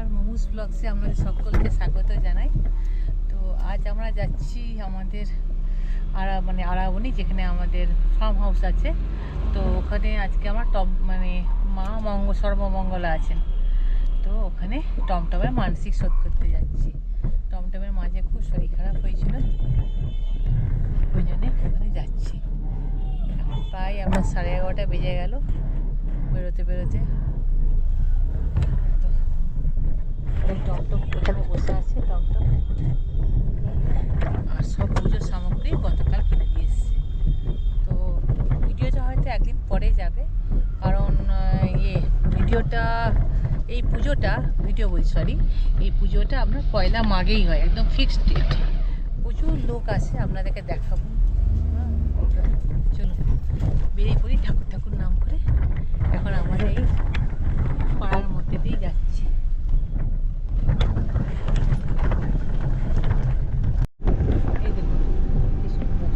নমস্কার মোমুস ব্লগসে আপনাদের সকলকে স্বাগত জানাই। তো আজ আমরা যাচ্ছি আমাদের আড়া মানে আড়াবনি যেখানে আমাদের ফার্ম হাউস আছে। তো ওখানে আজকে আমার টম মানে মা মঙ্গ সর্বমঙ্গলা আছেন। তো ওখানে টমটমের মানসিক শোধ করতে যাচ্ছি। টমটমের মাঝে খুব শরীর খারাপ হয়েছিল, ওই জন্যে ওখানে যাচ্ছি। প্রায় আমরা সাড়ে এগারোটা বেজে গেল। বেরোতে বেরোতে বসে আছে আর সব পুজোর সামগ্রী কিনে দিয়ে তো ভিডিওটা হয়তো একদিন পরে যাবে, কারণ ইয়ে ভিডিওটা, এই পুজোটা, ভিডিও সরি এই পুজোটা পয়লা মাঘেই হয়, একদম ফিক্সড ডেট প্রচুর লোক আসে আপনাদেরকে দেখাবো। চলুন, বেরিয়ে পড়ি ঠাকুর ঠাকুর নাম করে। এখন আমাদের এই পাড়ার মধ্যে দিয়ে যাচ্ছি এই দেখুন কি সুন্দর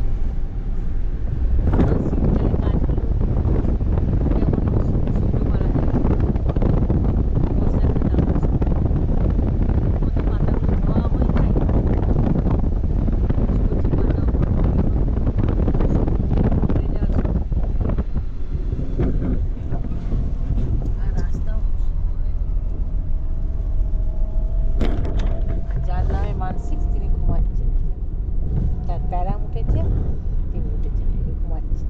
শীতকালে গাছগুলো যেমন সুন্দর করা যায় বর্ষাকালে দারুণ সুন্দর। কত পাতাগুলো ধোয়া হয়ে যায় কচি কচি পাতা পড়ে যাওয়ার সময়। আর রাস্তাও খুব সুন্দর আর যার নামে মানসিক তিনি ঘুমাচ্ছেন তার প্যারাম উঠেছে তিনি উঠেছেন এই ঘুমাচ্ছে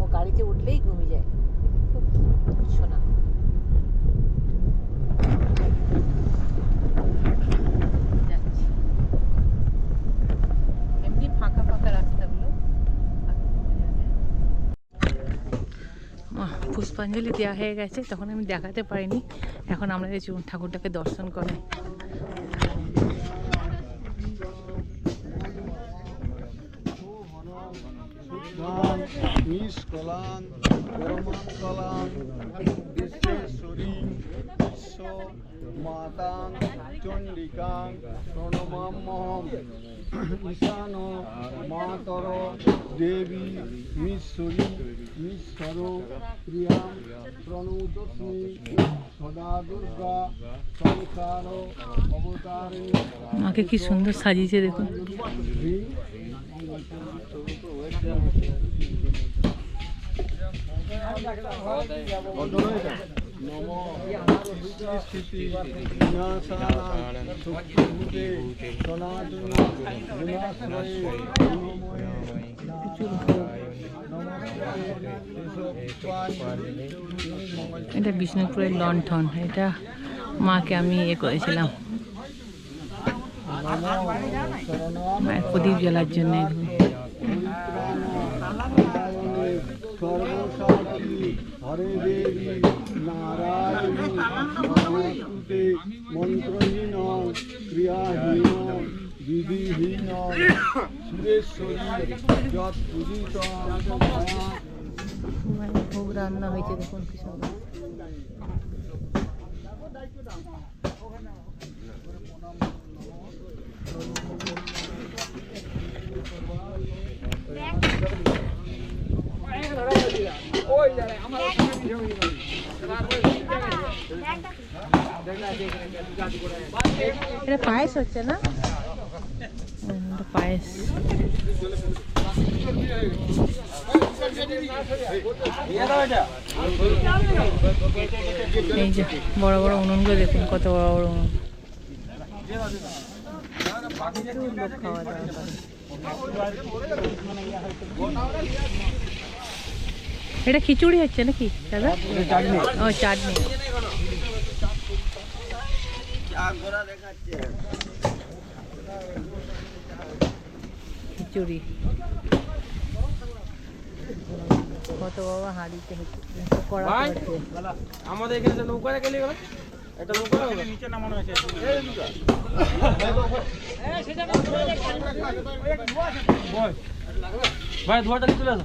ও গাড়িতে উঠলেই ঘুমিয়ে যায় খুব শোনা যাচ্ছি এমনি ফাঁকা ফাঁকা রাস্তাগুলো আর বোঝা যায় না। আহ, পুষ্পাঞ্জলি দেওয়া হয়ে গেছে তখন আমি দেখাতে পারিনি এখন আমরা এই চলুন ঠাকুরটাকে দর্শন করে মাতাং চণ্ডিকাং প্রণমাম্যহম ঈশান মাতর দেবী মিশ্বরী মিশ্বর প্রিয়াম প্রণুতস্মি সদা দুর্গা সংসার অবতারিণী মাকে কি সুন্দর সাজিয়েছে দেখুন। এটা বিষ্ণুপুরের লণ্ঠন। এটা মাকে আমি এ করেছিলাম। মায়ের প্রদীপ জ্বালার জন্য। সর্বসাক্ষী হরে দেবী নারায়ণী নমস্তুতে মন্ত্রহীন ক্রিয়াহীন বিধিহীন রান্না হয়েছে দেখুন কি এটা পায়েস হচ্ছে না? পায়েস। এই বড় বড় উনুনগুলো দেখুন, কত বড় বড় উনুন। খাওয়া দাওয়া। এটা খিচুড়ি হচ্ছে নাকি দাদা? ও চাটনি। খিচুড়ি। কত বাবা হাঁড়িতে ভাই। আমাদের এখানে যে নৌকা গেলে গেল একটা নৌকা নিচে নামানো হয়েছে। ভাই ধোয়াটা চলে আসো।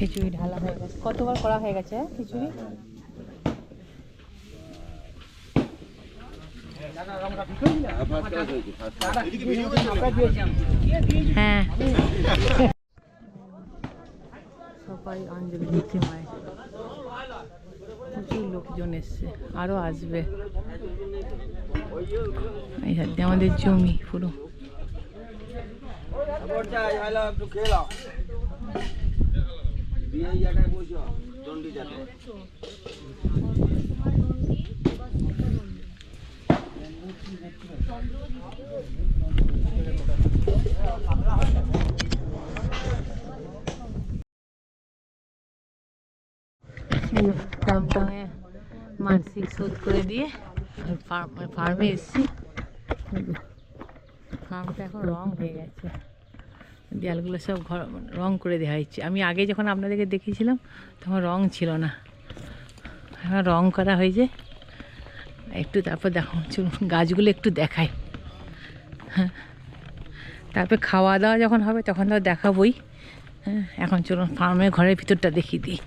খিচুড়ি ঢালা হয়ে গেছে। কতবার করা হয়ে গেছে হ্যাঁ, খিচুড়ি? হ্যাঁ। মন্দির দেখছি মায়ের প্রচুর লোকজন এসছে আরও আসবে। এই আমাদের জমি পুরো। একটু মানসিক শোধ করে দিয়ে ফার্মে এসছি। ফার্মটা এখন রং হয়ে গেছে। দেয়ালগুলো সব ঘর রং করে দেওয়া হয়েছে। আমি আগে যখন আপনাদেরকে দেখিয়েছিলাম, তখন রং ছিল না। এখন রং করা হয়েছে। একটু তারপর দেখো, চলুন, গাছগুলো একটু দেখাই। হ্যাঁ। তারপর খাওয়া দাওয়া যখন হবে, তখন তো দেখাবই। হ্যাঁ এখন চলুন, ফার্মের ঘরের ভিতরটা দেখিয়ে দিই।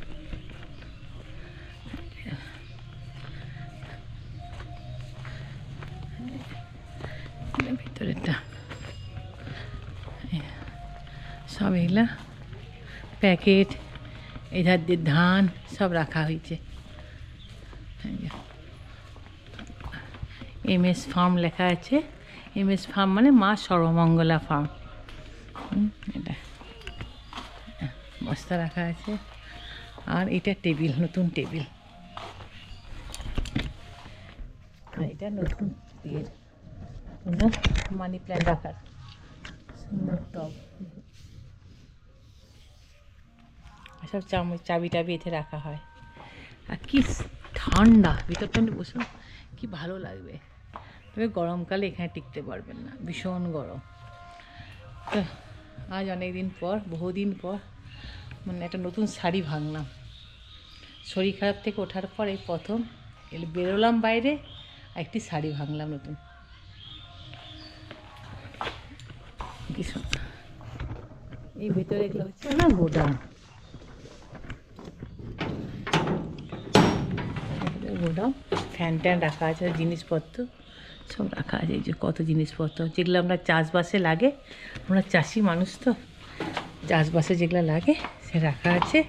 প্যাকেট, এধার দিয়ে ধান, সব রাখা হয়েছে। এম এস ফার্ম লেখা আছে। এম এস ফার্ম মানে মা সর্বমঙ্গলা ফার্ম। এটা। বস্তা রাখা আছে। আর এটা টেবিল, নতুন টেবিল। এটা নতুন মানি প্ল্যান্ট রাখার। সুন্দর টব। সব চামচ চাবি টাবি এতে রাখা হয়। আর কি ঠান্ডা, ভিতরটা একটু বসুন কি ভালো লাগবে। তবে গরমকালে এখানে টিকতে পারবেন না, ভীষণ গরম। তো, আজ অনেক দিন পর, বহুদিন পর মানে একটা নতুন শাড়ি ভাঙলাম। শরীর খারাপ থেকে ওঠার পর এই প্রথম বেরোলাম বাইরে আর একটি শাড়ি ভাঙলাম নতুন। এই ভেতরে হচ্ছে না গোডাউন? গোডাউন ফ্যান ট্যান রাখা আছে, জিনিসপত্র সব রাখা আছে, এই যে কত জিনিসপত্র, যেগুলো আমরা চাষবাসে লাগে, আমরা চাষি মানুষ তো, চাষবাসে যেগুলো লাগে সে রাখা আছে।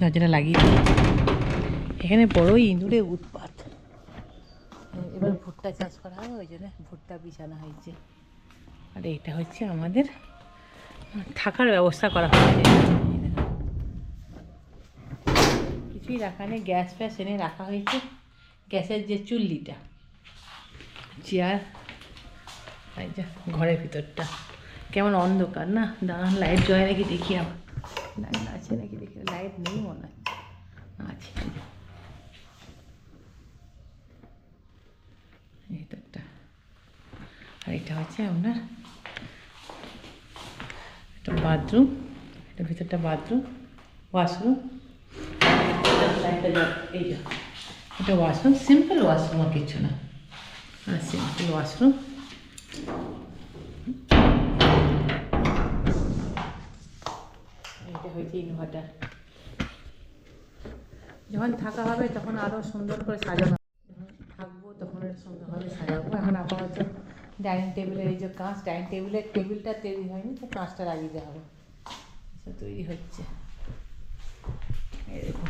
দরজাটা লাগিয়ে এখানে বড়ই ইঁদুরের উৎপাত। এবার ভুট্টা চাষ করা হবে ওই জন্য ভুট্টা বিছানো হয়েছে। আর এটা হচ্ছে আমাদের, থাকার ব্যবস্থা করা হয়েছে। এই দেখো। কিছুই রাখা নেই গ্যাস ফ্যাস এনে রাখা হয়েছে। গ্যাসের যে চুল্লিটা। চেয়ার এই যে, ঘরের ভিতরটা। কেমন অন্ধকার না? দাঁড়ান লাইট জ্বলে নাকি দেখি আবার। লাইট আছে নাকি দেখি? লাইট নেই মনে হয়। আছে। ভিতরটা আর এটা হচ্ছে আপনার, একটা বাথরুম এটা ভিতরটা বাথরুম ওয়াশরুম এই যে এটা ওয়াশরুম সিম্পল ওয়াশরুম আর কিছু না। সিম্পল ওয়াশরুম এটা হয়েছে ইনভার্টার যখন থাকা হবে তখন আরও সুন্দর করে সাজানো থাকব তখন সুন্দরভাবে সাজাবো। এখন আপাতত ডাইনিং টেবিলের এই যে কাঁচ ডাইনিং টেবিলের টেবিলটা তৈরি হয়নি তো কাঁচটা লাগিয়ে দেওয়া হবে। তৈরি হচ্ছে। দেখুন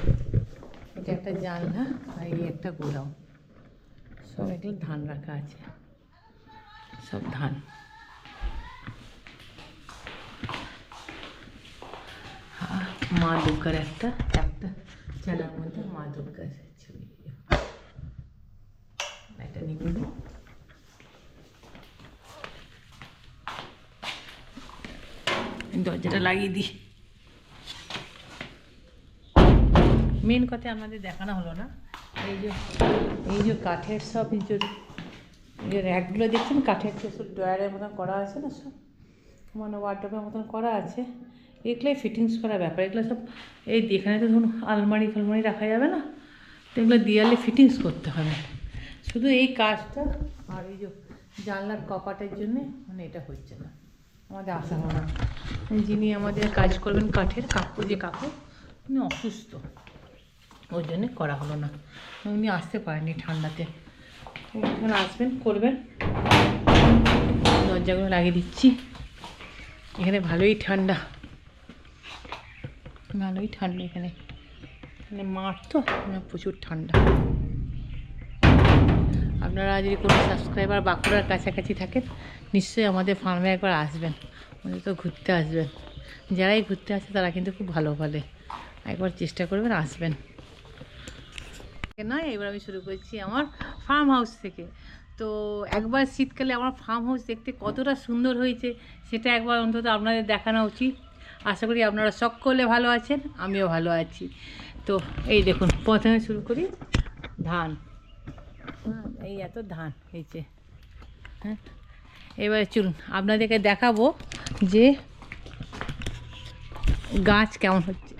এটা একটা জানলা আর এই একটা গোডাউন সব এগুলো ধান রাখা আছে। সব ধান। আর মা দুর্গার একটা একটা চালার মধ্যে মা দুর্গার ছবি। এটা নিগুলো দরজাটা লাগিয়ে দিই। মেন কথা আমাদের দেখানো হলো না। এই যে এই যে কাঠের সব, এই যে র্যাকগুলো দেখছেন? কাঠের যে সব ড্রয়ারের মতন করা আছে না সব? মানে ওয়ার্ড্রপের মতন করা আছে। এগুলোই ফিটিংস করা ব্যাপার। এগুলো সব, এই এখানে তো ধরুন আলমারি ফালমারি রাখা যাবে না? তো এগুলো দেয়ালে ফিটিংস করতে হবে। শুধু এই কাজটা আর এই যে জানলার কপাটের জন্যে মানে এটা হচ্ছে না। আমাদের আশা হয় না যিনি আমাদের কাজ করবেন কাঠের কাকু যে কাকু উনি অসুস্থ। ওই জন্যে করা হলো না। উনি আসতে পারেননি ঠান্ডাতে। যখন আসবেন, করবেন। দরজাগুলো লাগিয়ে দিচ্ছি। এখানে ভালোই ঠান্ডা। ভালোই ঠান্ডা এখানে। মানে মাঠ তো প্রচুর ঠান্ডা। আপনারা যদি কোনো সাবস্ক্রাইবার বাঁকুড়ার কাছাকাছি থাকেন, নিশ্চয়ই আমাদের ফার্মে একবার আসবেন। আমাদের তো ঘুরতে আসবেন। যারাই ঘুরতে আসে, তারা কিন্তু খুব ভালো বলে। একবার চেষ্টা করবেন, আসবেন। নয় এবার আমি শুরু করছি আমার ফার্ম হাউস থেকে। তো একবার শীতকালে আমার ফার্ম হাউস দেখতে কতটা সুন্দর হয়েছে সেটা একবার অন্তত আপনাদের দেখানো উচিত। আশা করি আপনারা সকলে ভালো আছেন আমিও ভালো আছি। তো এই দেখুন প্রথমে শুরু করি ধান। এই এত ধান হয়েছে হ্যাঁ। এবারে চলুন আপনাদেরকে দেখাবো যে গাছ কেমন হচ্ছে।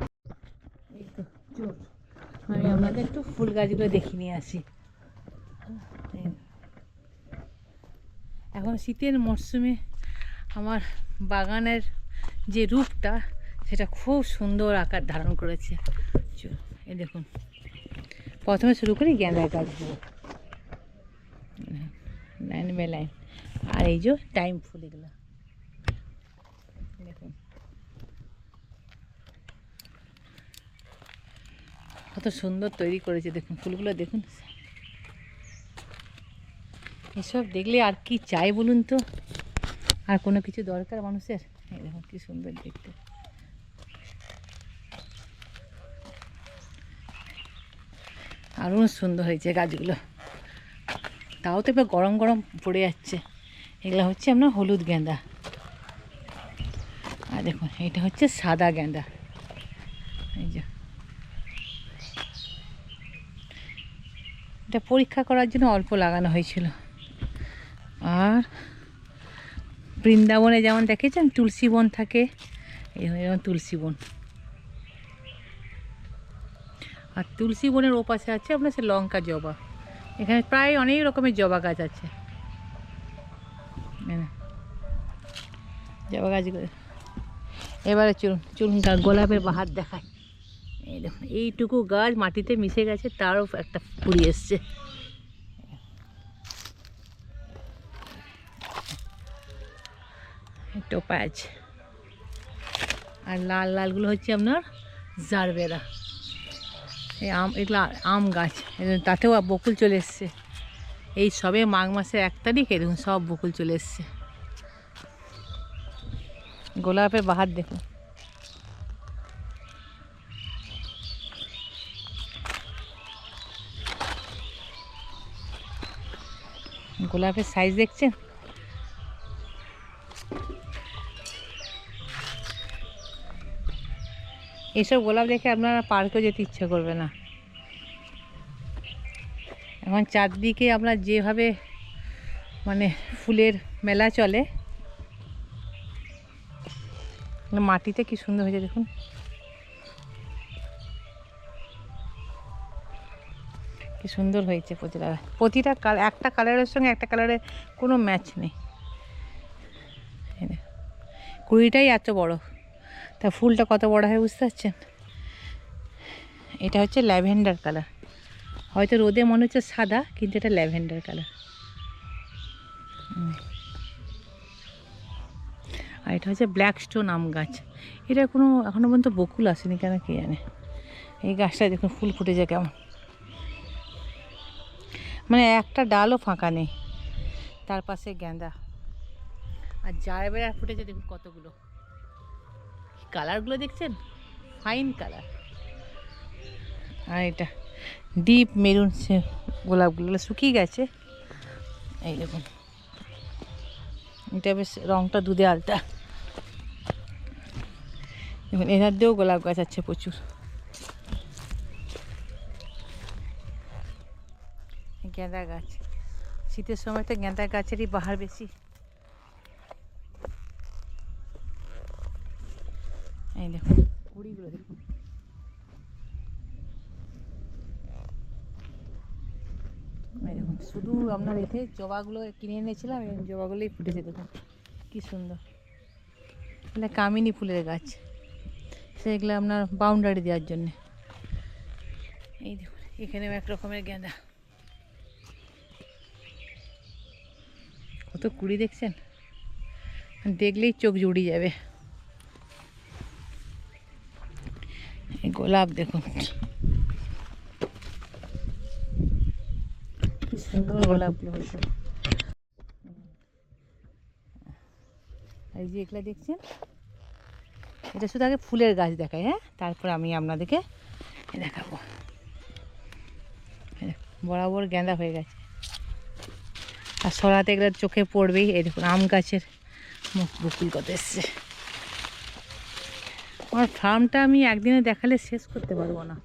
আমি আপনাদের একটু ফুল গাছগুলো দেখে নিয়ে আসি। এখন শীতের মরশুমে আমার বাগানের যে রূপটা, সেটা খুব সুন্দর আকার ধারণ করেছে। এই দেখুন। প্রথমে শুরু করি গেঁদা গাছগুলো। Line by line. আর এই যে টাইম ফুল এগুলো দেখুন কত সুন্দর তৈরি করেছে, দেখুন, ফুলগুলো দেখুন। এসব দেখলে আর কি চাই বলুন তো? আর কোনো কিছু দরকার মানুষের? দেখুন, কি সুন্দর দেখতে। আরও সুন্দর হয়েছে গাছগুলো। তাও তো এবার গরম গরম পড়ে যাচ্ছে। এগুলো হচ্ছে আপনার হলুদ গেঁদা। আর দেখুন, এটা হচ্ছে সাদা গেঁদা এই যে এটা পরীক্ষা করার জন্য অল্প লাগানো হয়েছিল। আর বৃন্দাবনে যেমন দেখেছেন তুলসী বন থাকে যেমন তুলসী বন। আর তুলসী বনের ওপাশে আছে আপনার সে লঙ্কা জবা। এখানে প্রায় অনেক রকমের জবা গাছ আছে। জবা গাছগুলো। এবারে চলুন চলুন গোলাপের বাহার দেখায় এইটুকু গাছ মাটিতে মিশে গেছে, তারও একটা ফুড়ি এসছে। টোপাজ আর লাল লালগুলো হচ্ছে আপনার জারবেরা। এই আম, এগুলো আম গাছ তাতেও বকুল চলে এসছে। এই সবে মাঘ মাসের এক তারিখে দেখুন, সব বকুল চলে এসছে। গোলাপের বাহার দেখুন। গোলাপের সাইজ দেখছেন? এইসব গোলাপ দেখে আপনারা পার্কেও যেতে ইচ্ছে করবে না। এখন চারদিকে আপনার যেভাবে মানে ফুলের মেলা চলে, মাটিতে কি সুন্দর হয়েছে দেখুন। কি সুন্দর হয়েছে প্রতিটা প্রতিটা কালার একটা কালারের সঙ্গে একটা কালারের কোনো ম্যাচ নেই। কুড়িটাই এত বড়। তা ফুলটা কত বড় হয় বুঝতে পারছেন? এটা হচ্ছে ল্যাভেন্ডার কালার হয়তো রোদে মনে হচ্ছে সাদা, কিন্তু এটা ল্যাভেন্ডার কালার আর এটা হচ্ছে ব্ল্যাক স্টোন আম গাছ। এটা কোনো এখনও পর্যন্ত বকুল আসেনি কেন কে জানে? এই গাছটা দেখুন ফুল ফুটেছে কেমন। মানে একটা ডালও ফাঁকা নেই। তার পাশে গেঁদা আর জারবেরা ফুটেছে দেখুন কতগুলো। কালারগুলো দেখছেন? Fine colour. আর এটা ডিপ মেরুন সে গোলাপগুলো শুকিয়ে গেছে। এই দেখুন। এটা বেশ রংটা দুধে আলতা। দেখুন এনার দিয়েও গোলাপ গাছ আছে প্রচুর। গেঁদা গাছ। শীতের সময় তো গেঁদা গাছেরই বাহার বেশি। এই দেখুন। কুড়িগুলো দেখুন। এই দেখুন শুধু আপনার এতে জবাগুলো কিনে এনেছিলাম জবাগুলোই ফুটেছে দেখুন। কি সুন্দর। এগুলো কামিনী ফুলের গাছ। সেগুলো আপনার বাউন্ডারি দেওয়ার জন্যে। এই দেখুন এখানেও এক রকমের গেঁদা। কত কুড়ি দেখছেন? দেখলেই চোখ জুড়িয়ে যাবে। গোলাপ দেখুন। সুন্দর গোলাপগুলো এই যে এগুলো দেখছেন? এটা শুধু আগে ফুলের গাছ দেখায় হ্যাঁ? তারপর আমি আপনাদেরকে দেখাবো। বরাবর গেঁদা হয়ে গেছে। আর সরাতে এগুলো চোখে পড়বেই, এই দেখুন, আম গাছের মুখ বকুল কত এসছে। আমার ফার্মটা আমি একদিনে দেখালে শেষ করতে পারব না।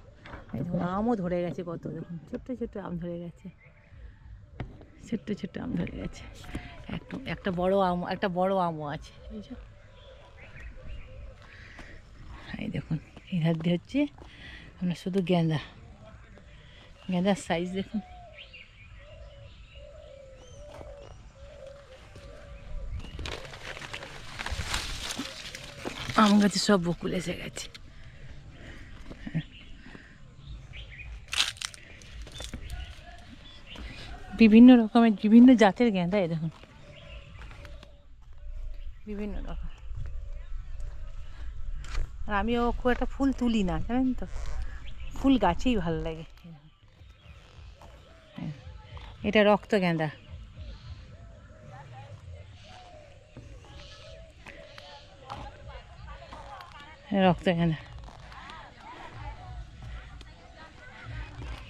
এই দেখুন, আমও ধরে গেছে কত, দেখুন, ছোট্ট ছোট্ট আম ধরে গেছে। ছোট্ট ছোট্ট আম ধরে গেছে। একটা একটা বড় আম, একটা বড় আমও আছে, এই দেখুন এই ধার দিয়ে হচ্ছে আপনার শুধু গেঁদা। গেঁদার সাইজ দেখুন। আম গাছে সব বকুল এসে গেছে। বিভিন্ন রকমের, বিভিন্ন জাতের গেঁদা এই দেখুন। বিভিন্ন রকম। আর আমিও খুব একটা ফুল তুলি না, জানেন তো? ফুল গাছেই ভালো লাগে। এটা রক্ত গেঁদা। রক্ত গেঁদা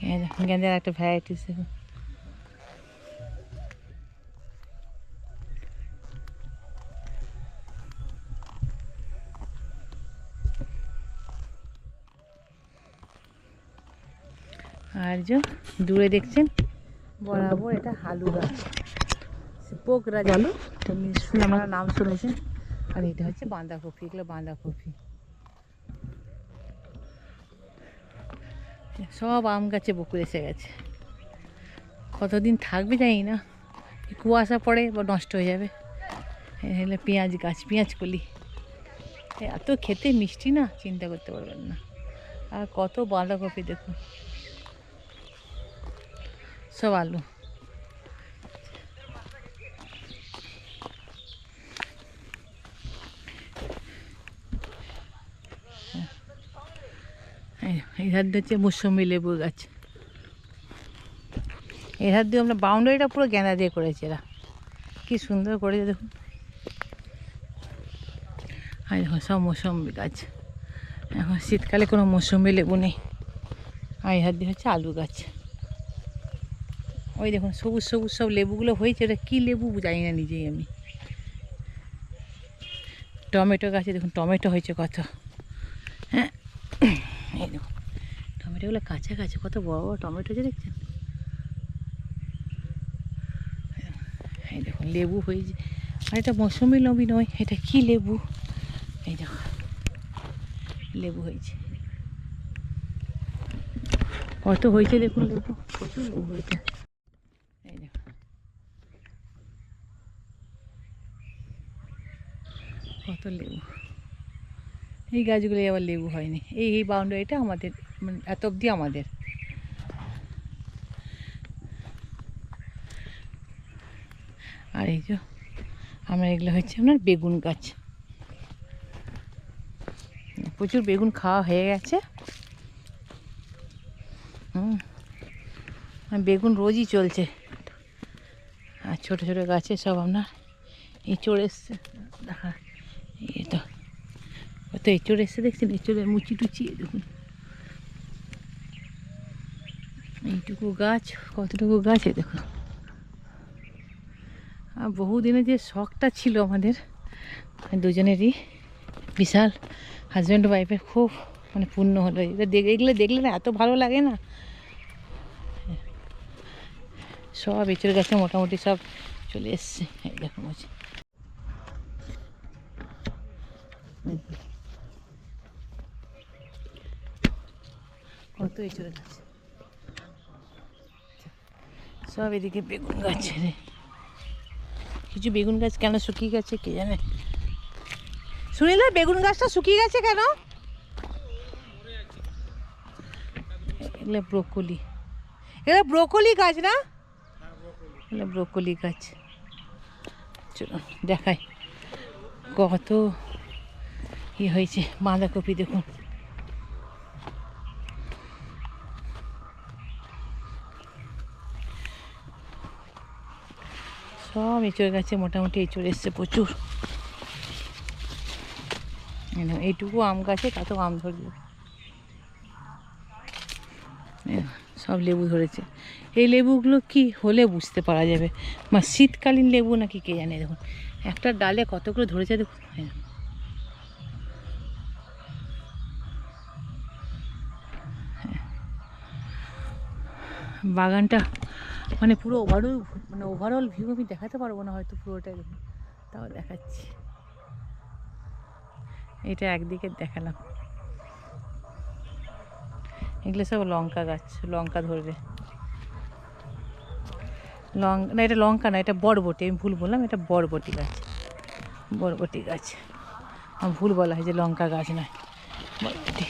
এই দেখুন গেঁদার একটা ভ্যারাইটিস দেখুন আর যে দূরে দেখছেন বরাবর এটা আলু গাছ পোকরাজ আলু তুমি শুনে আপনারা নাম শুনেছেন আর এটা হচ্ছে বাঁধাকপি এগুলো বাঁধাকপি সব আম গাছে বকুল এসে গেছে। কতদিন থাকবে জানি না। কুয়াশা পড়ে বা নষ্ট হয়ে যাবে। হলে পেঁয়াজ গাছ, পেঁয়াজ কলি। এত খেতে মিষ্টি না, চিন্তা করতে পারবেন না। আর কত বাঁধাকপি দেখুন। সব আলু। এই দিয়ে হচ্ছে মৌসুমি লেবু গাছ। এই ধার দিয়ে আমরা বাউন্ডারিটা পুরো গেঁদা দিয়ে করেছে এরা। কি সুন্দর করেছে দেখুন। আর দেখুন, সব মৌসুমি গাছ। এখন শীতকালে কোনো মৌসুমি লেবু নেই। আর এই হাত দিয়ে হচ্ছে আলু গাছ। ওই দেখুন, সবুজ সবুজ সব লেবুগুলো হয়েছে। ওটা কী লেবু জানি না নিজেই আমি। টমেটো গাছে দেখুন, টমেটো হয়েছে কত হ্যাঁ এই দেখুন টমেটোগুলো কাঁচা কাছে কত বড় বড় টমেটো যে দেখছেন? এই দেখুন, লেবু হয়েছে। আর এটা মৌসুমি লবি নয়, এটা কি লেবু? এই দেখো, লেবু হয়েছে। কত হয়েছে দেখুন লেবু, প্রচুর লেবু হয়েছে। এই কত লেবু। এই গাছগুলো আবার লেবু হয়নি। এই এই বাউন্ডারিটা আমাদের মানে এত অবধি আমাদের। আর এই যে আমার এগুলো হচ্ছে আপনার বেগুন গাছ। প্রচুর বেগুন খাওয়া হয়ে গেছে। হুম। বেগুন রোজই চলছে। আর ছোটো ছোটো গাছে সব আপনার এঁচড় এসছে। দেখা, এই তো, কত এঁচড় এসছে দেখছেন? এঁচড়ের মুচি টুচি দেখুন। এইটুকু গাছ, কতটুকু গাছ দেখুন। আর বহুদিনে যে শখটা ছিল আমাদের দুজনেরই বিশাল হাজব্যান্ড ওয়াইফের খুব মানে পূর্ণ হলো। দেখে এগুলো দেখলে না এত ভালো লাগে না? সব এঁচড় গাছে মোটামুটি সব চলে এসছে। দেখুন বলছি কত এঁচড় গাছ। সব এদিকে বেগুন গাছ রে। কিছু বেগুন গাছ কেন শুকিয়ে গেছে কে জানে? শুনিলে বেগুন গাছটা শুকিয়ে গেছে কেন? এগুলো ব্রোকলি। এগুলো ব্রোকলি গাছ না? এগুলো ব্রোকলি গাছ। চলুন, দেখাই। কত ই হয়েছে, বাঁধাকপি দেখুন। সব এঁচড় গাছে মোটামুটি এঁচড় এসছে প্রচুর। এইটুকু আম গাছে, তাতেও আম ধরবে। সব লেবু ধরেছে। এই লেবুগুলো কি হলে বুঝতে পারা যাবে? বা শীতকালীন লেবু নাকি কে জানে? দেখুন, একটা ডালে কতগুলো ধরেছে দেখুন। বাগানটা মানে পুরো ওভারঅল মানে ওভারঅল ভিউ আমি দেখাতে পারব না হয়তো পুরোটাই তাও দেখাচ্ছি। এটা একদিকে দেখালাম। এগুলো সব লঙ্কা গাছ, লঙ্কা ধরবে। লং, না, এটা লঙ্কা না, এটা বরবটি, আমি ভুল বললাম, এটা বরবটি গাছ। বরবটি গাছ। আমার ভুল বলা হয় যে লঙ্কা গাছ নয়, বরবটি।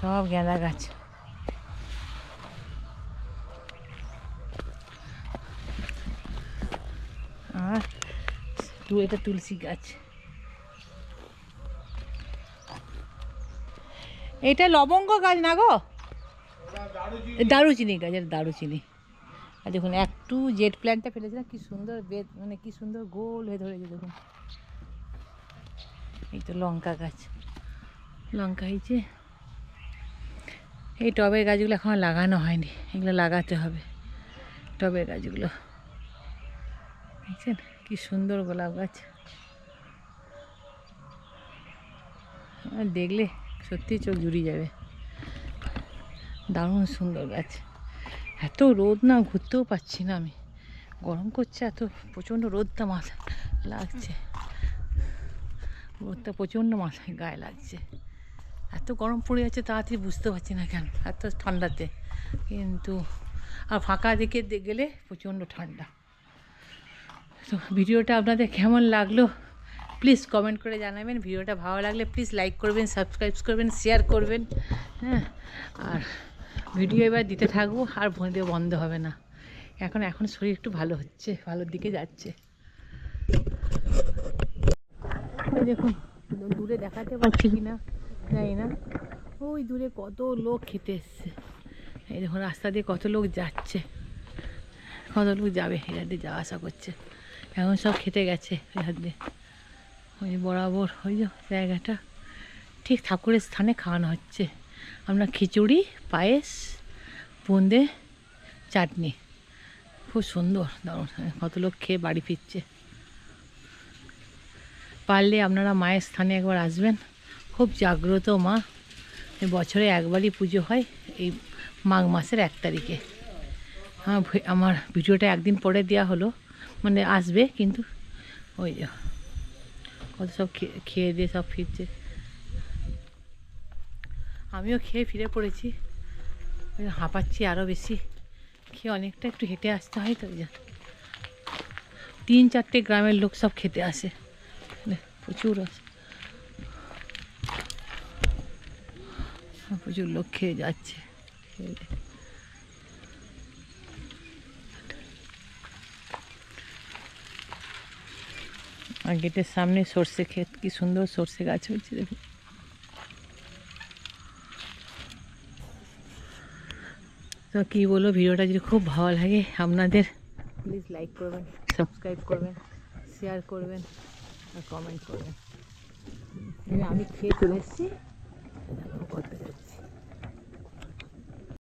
সব গাঁদা গাছ। আর এটা তুলসী গাছ। এটা লবঙ্গ গাছ না গো? দারুচিনি গাছ, এটা দারুচিনি। আর দেখুন একটু জেট প্ল্যান্টটা ফেলেছিলাম কি সুন্দর বেদ মানে কি সুন্দর গোল হয়ে ধরেছে, দেখুন। এই তো লঙ্কা গাছ। লঙ্কা হয়েছে এই টবের গাছগুলো এখন লাগানো হয়নি, এগুলো লাগাতে হবে, টবের গাছগুলো। দেখছেন কি সুন্দর গোলাপ গাছ। দেখলে সত্যি চোখ জুড়িয়ে যাবে। দারুণ সুন্দর গাছ। এত রোদ না, ঘুরতেও পাচ্ছি না আমি। গরম করছে এত, প্রচণ্ড রোদটা মাথা লাগছে। রোদটা প্রচণ্ড মাথায়, গায়ে লাগছে। এত গরম পড়ে যাচ্ছে, তাড়াতাড়ি বুঝতে পারছি না কেন, এত ঠান্ডাতে। কিন্তু, আর ফাঁকা দিকে গেলে প্রচণ্ড ঠান্ডা। তো ভিডিওটা আপনাদের কেমন লাগল? প্লিজ কমেন্ট করে জানাবেন। ভিডিওটা ভালো লাগলে প্লিজ লাইক করবেন সাবস্ক্রাইব করবেন শেয়ার করবেন হ্যাঁ? আর ভিডিও এবার দিতে থাকব, আর ভিডিও বন্ধ হবে না। এখন এখন শরীর একটু ভালো হচ্ছে, ভালোর দিকে যাচ্ছে। দেখুন, দূরে দেখাতে পারছি কি না, জানি না। ওই দূরে কত লোক খেতে এসছে। এই দেখুন, রাস্তা দিয়ে কত লোক যাচ্ছে। কত লোক যাবে এখান দিয়ে যাওয়া আসা করছে। এখন সব খেতে গেছে এখান দিয়ে। ওই বরাবর, ওই যে জায়গাটা। ঠিক ঠাকুরের স্থানে খাওয়ানো হচ্ছে। আমরা খিচুড়ি, পায়েস বোঁদে চাটনি। খুব সুন্দর, দারুণ। কত লোক খেয়ে বাড়ি ফিরছে। পারলে আপনারা মায়ের স্থানে একবার আসবেন। খুব জাগ্রত মা। বছরে একবারই পুজো হয় এই মাঘ মাসের এক তারিখে। আমার ভিডিওটা একদিন পরে দেওয়া হলো। মানে আসবে, কিন্তু ওই কত সব খেয়ে দিয়ে সব ফিরছে। আমিও খেয়ে ফিরে পড়েছি। হাঁপাচ্ছি আরও বেশি। খেয়ে অনেকটা একটু হেঁটে আসতে হয় তো। তিন চারটে গ্রামের লোক সব খেতে আসে। প্রচুর আছে প্রচুর লোক খেয়ে যাচ্ছে। খেয়ে আর গেটের সামনে সর্ষে ক্ষেত কি সুন্দর সর্ষে গাছ হয়েছে দেখুন। তো কী বলব ভিডিওটা যদি খুব ভালো লাগে আপনাদের প্লিজ লাইক করবেন সাবস্ক্রাইব করবেন শেয়ার করবেন আর কমেন্ট করবেন। আমি খেয়ে চলে এসেছি।